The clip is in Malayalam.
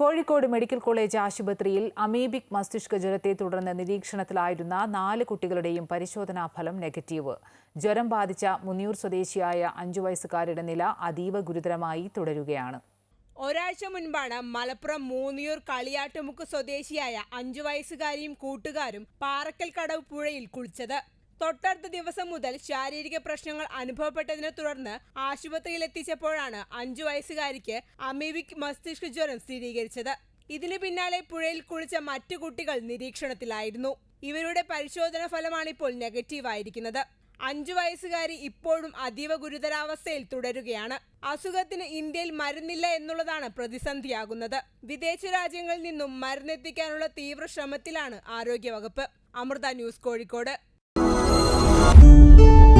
കോഴിക്കോട് മെഡിക്കൽ കോളേജ് ആശുപത്രിയിൽ അമീബിക് മസ്തിഷ്ക ജ്വരത്തെ തുടർന്ന് നിരീക്ഷണത്തിലായിരുന്ന നാല് കുട്ടികളുടെയും പരിശോധനാ ഫലം നെഗറ്റീവ്. ജ്വരം ബാധിച്ച മുന്നൂർ സ്വദേശിയായ അഞ്ചു വയസ്സുകാരുടെ നില അതീവ ഗുരുതരമായി തുടരുകയാണ്. ഒരാഴ്ച മുൻപാണ് മലപ്പുറം മൂന്നിയൂർ കളിയാട്ടുമുക്ക് സ്വദേശിയായ അഞ്ചു വയസ്സുകാരിയും കൂട്ടുകാരും പാറക്കൽ കടവ് പുഴയിൽ കുളിച്ചത്. തൊട്ടടുത്ത ദിവസം മുതൽ ശാരീരിക പ്രശ്നങ്ങൾ അനുഭവപ്പെട്ടതിനെ തുടർന്ന് ആശുപത്രിയിൽ എത്തിച്ചപ്പോഴാണ് അഞ്ചു വയസ്സുകാരിക്ക് അമീബിക് മസ്തിഷ്ക ജ്വരം സ്ഥിരീകരിച്ചത്. ഇതിനു പിന്നാലെ പുഴയിൽ കുളിച്ച മറ്റു കുട്ടികൾ നിരീക്ഷണത്തിലായിരുന്നു. ഇവരുടെ പരിശോധന ഫലമാണിപ്പോൾ നെഗറ്റീവ് ആയിരിക്കുന്നത് അഞ്ചു വയസ്സുകാരി ഇപ്പോഴും അതീവ ഗുരുതരാവസ്ഥയിൽ തുടരുകയാണ്. അസുഖത്തിന് ഇന്ത്യയിൽ മരുന്നില്ല എന്നുള്ളതാണ് പ്രതിസന്ധിയാകുന്നത്. വിദേശ രാജ്യങ്ങളിൽ നിന്നും മരുന്നെത്തിക്കാനുള്ള തീവ്ര ശ്രമത്തിലാണ് ആരോഗ്യവകുപ്പ്. അമൃത ന്യൂസ് കോഴിക്കോട്. Música